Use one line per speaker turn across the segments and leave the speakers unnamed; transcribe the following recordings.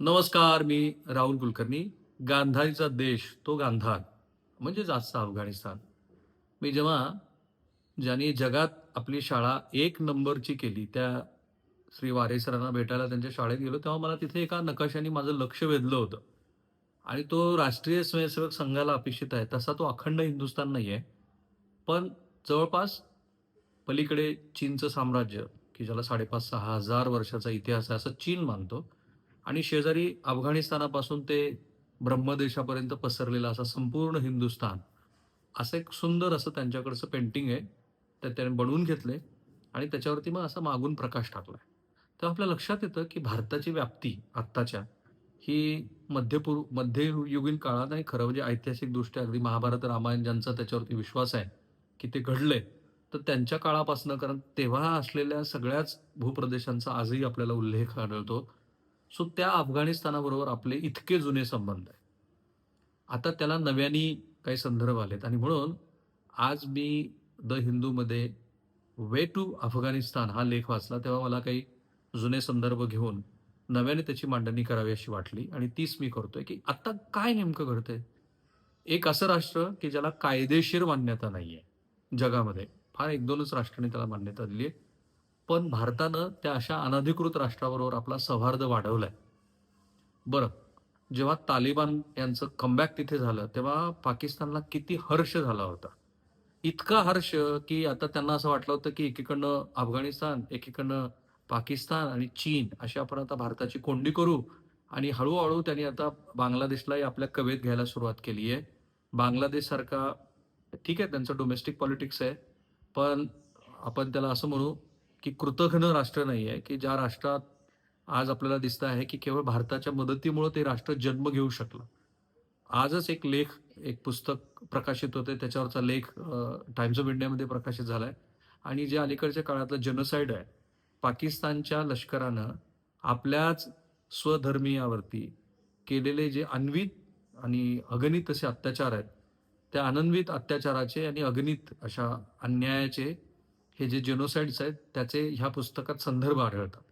नमस्कार मी राहुल कुलकर्णी. गांधारीचा देश तो गांधार म्हणजेच आजचा अफगाणिस्तान. मी जेव्हा ज्यांनी जगात आपली शाळा एक नंबरची केली त्या श्री वारे सरांना भेटायला त्यांच्या शाळेत गेलो तेव्हा मला तिथे एका नकाशाने माझं लक्ष वेधलं होतं. आणि तो राष्ट्रीय स्वयंसेवक संघाला अपेक्षित आहे तसा तो अखंड हिंदुस्थान नाही आहे पण जवळपास पलीकडे चीनचं साम्राज्य की ज्याला साडेपाच सहा हजार वर्षाचा इतिहास आहे असं चीन मानतो आणि शेजारी अफगाणिस्तानापासून ते ब्रह्मदेशापर्यंत पसरलेला असा संपूर्ण हिंदुस्थान असं एक सुंदर असं त्यांच्याकडचं पेंटिंग आहे. ते त्याने बनवून घेतले आणि त्याच्यावरती मग असा मागून प्रकाश टाकला तेव्हा आपल्या लक्षात येतं की भारताची व्याप्ती आत्ताच्या ही मध्यपूर्व मध्ययुगीन काळात आणि खरं म्हणजे ऐतिहासिकदृष्ट्या अगदी महाभारत रामायण ज्यांचा त्याच्यावरती विश्वास आहे की ते घडलंय तर त्यांच्या काळापासून कारण तेव्हा असलेल्या सगळ्याच भूप्रदेशांचा आजही आपल्याला उल्लेख आढळतो. सो त्या अफगाणिस्तानाबरोबर आपले इतके जुने संबंध आहे आता त्याला नव्याने काही संदर्भ आलेत आणि म्हणून आज मी द हिंदूमध्ये वे टू अफगाणिस्तान हा लेख वाचला तेव्हा मला काही जुने संदर्भ घेऊन नव्याने त्याची मांडणी करावी अशी वाटली आणि तीच मी करतोय की आत्ता काय नेमकं घडतंय? एक असं राष्ट्र की ज्याला कायदेशीर मान्यता नाही आहे जगामध्ये. फार एक दोनच राष्ट्रांनी त्याला मान्यता दिली आहे पण भारतानं त्या अशा अनधिकृत राष्ट्राबरोबर आपला सौहार्द वाढवलाय. बरं जेव्हा तालिबान यांचं कमबॅक तिथे झालं तेव्हा पाकिस्तानला किती हर्ष झाला होता. इतका हर्ष की आता त्यांना असं वाटलं होतं की एकीकडनं अफगाणिस्तान एकीकडनं पाकिस्तान आणि चीन अशी आपण आता भारताची कोंडी करू आणि हळूहळू त्यांनी आता बांगलादेशलाही आपल्या कवेत घ्यायला सुरुवात केली आहे बांगलादेश सारखा ठीक आहे त्यांचं डोमेस्टिक पॉलिटिक्स आहे पण आपण त्याला असं म्हणू की कृतघ्न राष्ट्र नाही आहे की ज्या राष्ट्रात आज आपल्याला दिसतं आहे की केवळ भारताच्या मदतीमुळे ते राष्ट्र जन्म घेऊ शकलं. आजच एक लेख एक पुस्तक प्रकाशित होते. त्याच्यावरचा लेख टाइम्स ऑफ इंडियामध्ये प्रकाशित झाला आहे आणि जे अलीकडच्या काळातलं जनसाईड आहे पाकिस्तानच्या लष्करानं आपल्याच स्वधर्मीयावरती केलेले जे अन्वित आणि अगणित असे अत्याचार आहेत त्या अनन्वित अत्याचाराचे आणि अगणित अशा अन्यायाचे हे जे जेनोसाइड्स आहेत त्याचे ह्या पुस्तकात संदर्भ आढळतात.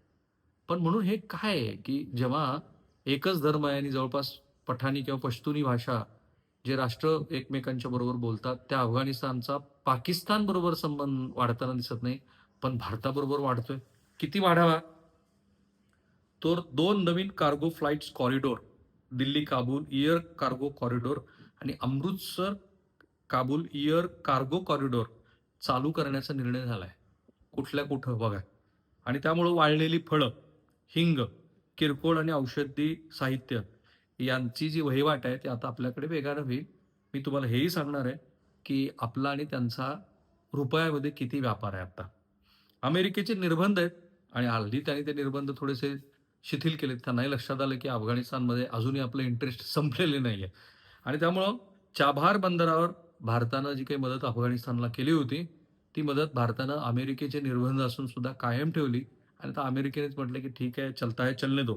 पण म्हणून हे काय आहे की जेव्हा एकच धर्म आहे आणि जवळपास पठाणी किंवा पश्तुनी भाषा जे राष्ट्र एकमेकांच्या बरोबर बोलतात त्या अफगाणिस्तानचा पाकिस्तान बरोबर संबंध वाढताना दिसत नाही पण भारताबरोबर वाढतोय. किती वाढावा? तर दोन नवीन cargo flights corridor Delhi Kabul air cargo corridor आणि Amritsar Kabul air cargo corridor चालू करण्याचा निर्णय झाला आहे कुठल्या कुठं बघा. आणि त्यामुळं वाळलेली फळं हिंग किरकोळ आणि औषधी साहित्य यांची जी वहिवाट आहे ती आता आपल्याकडे वेगानं होईल. मी तुम्हाला हेही सांगणार आहे की आपला आणि त्यांचा रुपयामध्ये किती व्यापार आहे आता. अमेरिकेचे निर्बंध आहेत आणि हल्ली त्यांनी ते निर्बंध थोडेसे शिथिल केलेत. त्यांनाही लक्षात आलं की अफगाणिस्तानमध्ये अजूनही आपलं इंटरेस्ट संपलेले नाही आहे आणि त्यामुळं चाभार बंदरावर भारतानं जी काही मदत अफगाणिस्तानला केली होती ती मदत भारतानं अमेरिकेचे निर्बंध असून सुद्धा कायम ठेवली. आणि आता अमेरिकेनेच म्हटलं की ठीक आहे चलता है चलने दो.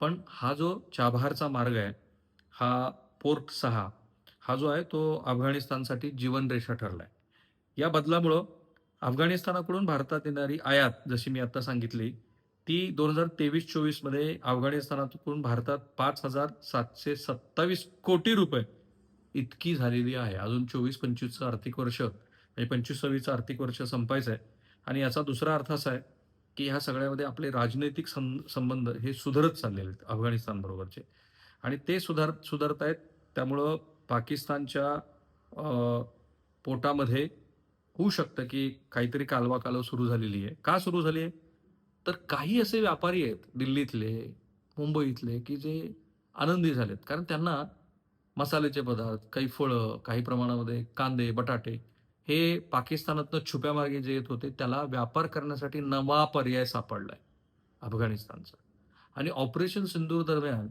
पण हा जो चाबहारचा मार्ग आहे हा पोर्ट सहा हा जो आहे तो अफगाणिस्तानसाठी जीवनरेषा ठरला आहे या बदलामुळं अफगाणिस्तानाकडून भारतात येणारी आयात जशी मी आत्ता सांगितली ती दोन हजार तेवीस चोवीसमध्ये अफगाणिस्तानाकडून भारतात पाच हजार सातशे सत्तावीस कोटी रुपये इतकी झालेली आहे. अजून चोवीस पंचवीसचं आर्थिक वर्ष म्हणजे पंचवीस सव्वीसचं आर्थिक वर्ष संपायचं आहे आणि याचा दुसरा अर्थ असा आहे की ह्या सगळ्यामध्ये आपले राजनैतिक सं संबंध हे सुधारत चाललेले आहेत अफगाणिस्तानबरोबरचे आणि ते सुधार सुधारत आहेत. त्यामुळं पाकिस्तानच्या पोटामध्ये होऊ शकतं की काहीतरी कालवा कालव सुरू झालेली आहे. का सुरू झाली आहे? तर काही असे व्यापारी आहेत दिल्लीतले मुंबईतले की जे आनंदी झालेत. कारण त्यांना मसाल्याचे पदार्थ काही फळं काही प्रमाणामध्ये कांदे बटाटे हे पाकिस्तानातनं छुप्या मार्गे जे येत होते त्याला व्यापार करण्यासाठी नवा पर्याय सापडलाय अफगाणिस्तानचा. आणि ऑपरेशन सिंदूर दरम्यान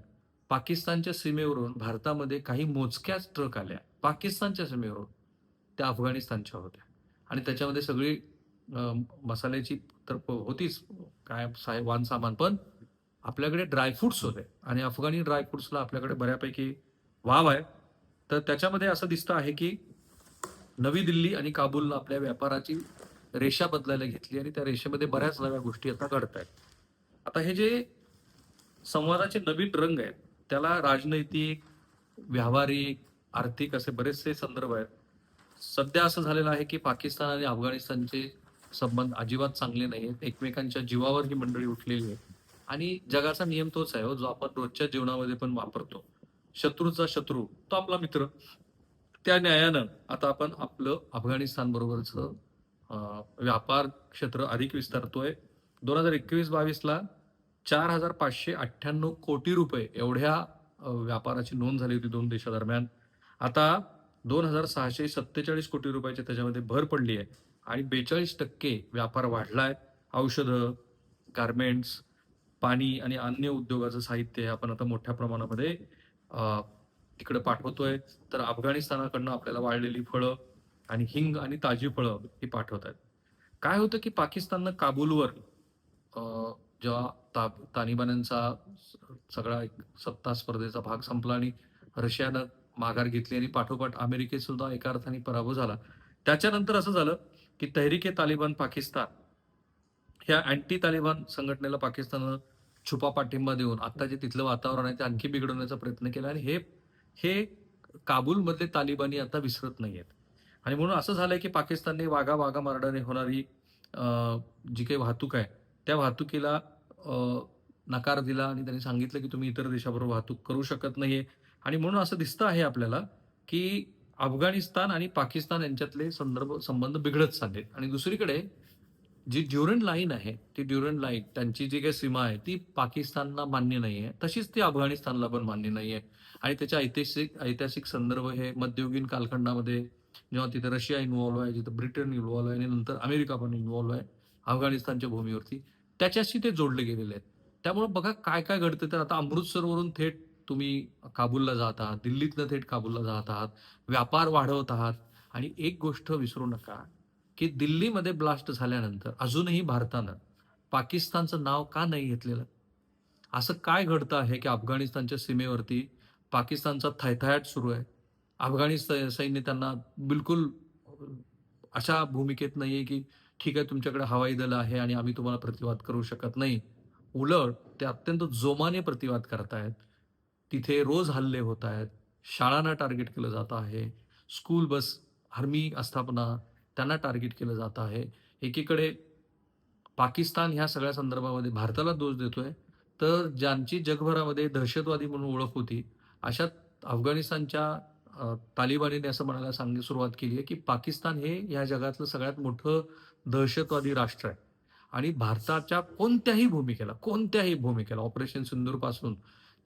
पाकिस्तानच्या सीमेवरून भारतामध्ये काही मोजक्याच ट्रक आल्या पाकिस्तानच्या सीमेवरून. त्या अफगाणिस्तानच्या होत्या. आणि त्याच्यामध्ये सगळी मसाल्याची तर होतीच काय साय वान सामान पण आपल्याकडे ड्रायफ्रुट्स होते. आणि अफगाणी ड्रायफ्रुट्सला आपल्याकडे बऱ्यापैकी वाव आहे. तर त्याच्यामध्ये असं दिसतं आहे की नवी दिल्ली आणि काबूलला आपल्या व्यापाराची रेषा बदलायला घेतली आणि त्या रेषेमध्ये बऱ्याच नव्या गोष्टी आता घडत आहेत आता हे जे संवादाचे नवीन रंग आहेत त्याला राजनैतिक व्यावहारिक आर्थिक असे बरेचसे संदर्भ आहेत. सध्या असं झालेलं आहे की पाकिस्तान आणि अफगाणिस्तानचे संबंध अजिबात चांगले नाही आहेत. एकमेकांच्या जीवावर ही मंडळी उठलेली आहे आणि जगाचा नियम तोच आहे हो, जो आपण रोजच्या जीवनामध्ये पण वापरतो. शत्रूचा शत्रू तो आपला मित्र. त्या न्यायानं आता आपण आपलं अफगाणिस्तान बरोबरचं व्यापार क्षेत्र अधिक विस्तारतोय. दोन हजार एकवीस बावीसला चार हजार पाचशे अठ्ठ्याण्णव कोटी रुपये एवढ्या व्यापाराची नोंद झाली होती दोन देशादरम्यान. आता दोन हजार सहाशे सत्तेचाळीस कोटी रुपयाची त्याच्यामध्ये भर पडली आहे आणि बेचाळीस टक्के व्यापार वाढलाय. औषधं गारमेंट्स पाणी आणि अन्य उद्योगाचं साहित्य हे आपण आता मोठ्या प्रमाणामध्ये तिकडे पाठवतोय. तर अफगाणिस्तानाकडनं आपल्याला वाळलेली फळं आणि हिंग आणि ताजी फळं ही पाठवत आहेत काय होतं की पाकिस्ताननं काबूलवर जेव्हा ता तालिबान्यांचा सगळा एक सत्ता स्पर्धेचा भाग संपला आणि रशियानं माघार घेतली आणि पाठोपाठ अमेरिकेत सुद्धा एका अर्थाने पराभव झाला. त्याच्यानंतर असं झालं की तहरीके तालिबान पाकिस्तान ह्या अँटी तालिबान संघटनेला पाकिस्ताननं छुपा पाठिंबा देऊन आता जे तिथलं वातावरण आहे ते आणखी बिघडवण्याचा प्रयत्न केला आणि हे हे काबूलमधले तालिबानी आता विसरत नाही आहेत आणि म्हणून असं झालंय की पाकिस्तानने वाघा वाघा मारडाने होणारी जी काही वाहतूक आहे त्या वाहतुकीला नकार दिला आणि त्यांनी सांगितलं की तुम्ही इतर देशाबरोबर वाहतूक करू शकत नाहीये. आणि म्हणून असं दिसतं आहे आपल्याला की अफगाणिस्तान आणि पाकिस्तान यांच्यातले संदर्भ संबंध बिघडत चालले आणि दुसरीकडे जी ड्युरंट लाईन आहे ती ड्युरंट लाईन त्यांची जी काही सीमा आहे ती पाकिस्तानला मान्य नाही आहे तशीच ती अफगाणिस्तानला पण मान्य नाही आहे आणि त्याचे ऐतिहासिक ऐतिहासिक संदर्भ हे मध्ययुगीन कालखंडामध्ये जेव्हा तिथे रशिया इन्व्हॉल्व्ह आहे जिथं ब्रिटन इन्व्हॉल्व्ह आहे आणि नंतर अमेरिका पण इन्व्हॉल्व्ह आहे अफगाणिस्तानच्या भूमीवरती त्याच्याशी ते जोडले गेलेले आहेत. त्यामुळे बघा काय काय घडतं तर आता अमृतसरवरून थेट तुम्ही काबूलला जात आहात दिल्लीतनं थेट काबूलला जात आहात व्यापार वाढवत आहात. आणि एक गोष्ट विसरू नका की दिल्लीमध्ये ब्लास्ट झाल्यानंतर अजूनही भारतानं पाकिस्तानचं नाव का नाही घेतलेलं? असं काय घडतं आहे की अफगाणिस्तानच्या सीमेवरती पाकिस्तानचा थैथयाट सुरू आहे? अफगाणिस्तान सैन्य त्यांना बिलकुल अशा भूमिकेत नाही आहे की ठीक आहे तुमच्याकडे हवाई दल आहे आणि आम्ही तुम्हाला प्रतिवाद करू शकत नाही. उलट ते अत्यंत जोमाने प्रतिवाद करतायत. तिथे रोज हल्ले होत आहेत शाळांना टार्गेट केलं जात आहे. स्कूल बस आर्मी आस्थापना त्यांना टार्गेट केलं जात आहे. एकीकडे पाकिस्तान ह्या सगळ्या संदर्भामध्ये भारताला दोष देतोय तर ज्यांची जगभरामध्ये दहशतवादी म्हणून ओळख होती अशा अफगाणिस्तानच्या तालिबानीने असं म्हणायला सांग सुरुवात केली आहे की पाकिस्तान हे या जगातलं सगळ्यात मोठं दहशतवादी राष्ट्र आहे. आणि भारताच्या कोणत्याही भूमिकेला कोणत्याही भूमिकेला ऑपरेशन सिंदूरपासून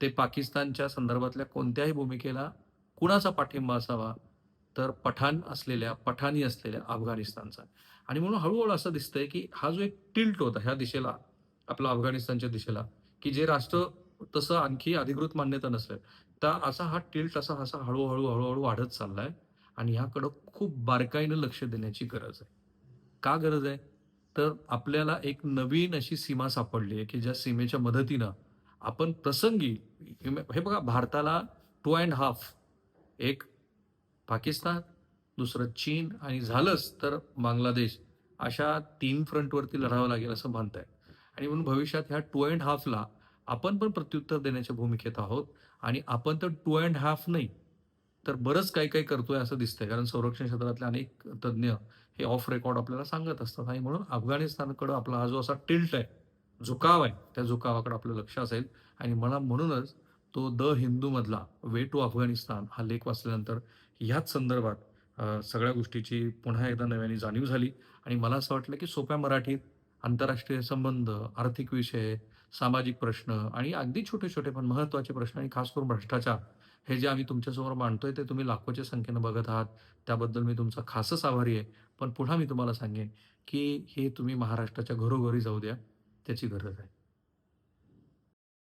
ते पाकिस्तानच्या संदर्भातल्या कोणत्याही भूमिकेला कुणाचा पाठिंबा असावा तर पठाण असलेल्या पठाणी असलेल्या अफगाणिस्तानचा. आणि म्हणून हळूहळू असं दिसतंय की हा जो एक टिल्ट होता ह्या दिशेला आपला अफगाणिस्तानच्या दिशेला की जे राष्ट्र तसं आणखी अधिकृत मान्यता नसेल तर असा हा टिल्ट असा असा हळूहळू हळूहळू वाढत चाललाय आणि ह्याकडं खूप बारकाईनं लक्ष देण्याची गरज आहे. का गरज आहे? तर आपल्याला एक नवीन अशी सीमा सापडली आहे की ज्या सीमेच्या मदतीनं आपण प्रसंगी हे बघा भारताला टू अँड हाफ एक पाकिस्तान दुसरं चीन आणि झालंच तर बांगलादेश. अशा तीन फ्रंटवरती लढावं लागेल असं म्हणत आहे आणि म्हणून भविष्यात ह्या टू अँड हाफला आपण पण प्रत्युत्तर देण्याच्या भूमिकेत आहोत. आणि आपण तर टू अँड हाफ नाही तर बरंच काही काही करतोय असं दिसतंय. कारण संरक्षण क्षेत्रातले अनेक तज्ज्ञ हे ऑफ रेकॉर्ड आपल्याला सांगत असतात. आणि म्हणून अफगाणिस्तानकडं आपला हा जो असा टिल्ट आहे झुकाव आहे त्या झुकावाकडे आपलं लक्ष असेल. आणि मला म्हणूनच तो द हिंदूमधला वे टू अफगाणिस्तान हा लेख वाचल्यानंतर ह्याच संदर्भात सगळ्या गोष्टीची पुन्हा एकदा नव्याने जाणीव झाली आणि मला असं वाटलं की सोप्या मराठीत आंतरराष्ट्रीय संबंध आर्थिक विषय सामाजिक प्रश्न आणि अगदी छोटे छोटे पण महत्त्वाचे प्रश्न आणि खास करून भ्रष्टाचार हे जे आम्ही तुमच्यासमोर मांडतोय ते तुम्ही लाखोच्या संख्येनं बघत आहात. त्याबद्दल मी तुमचा खासच आभारी आहे. पण पुन्हा मी तुम्हाला सांगेन की हे तुम्ही महाराष्ट्राच्या घरोघरी जाऊ द्या त्याची गरज आहे.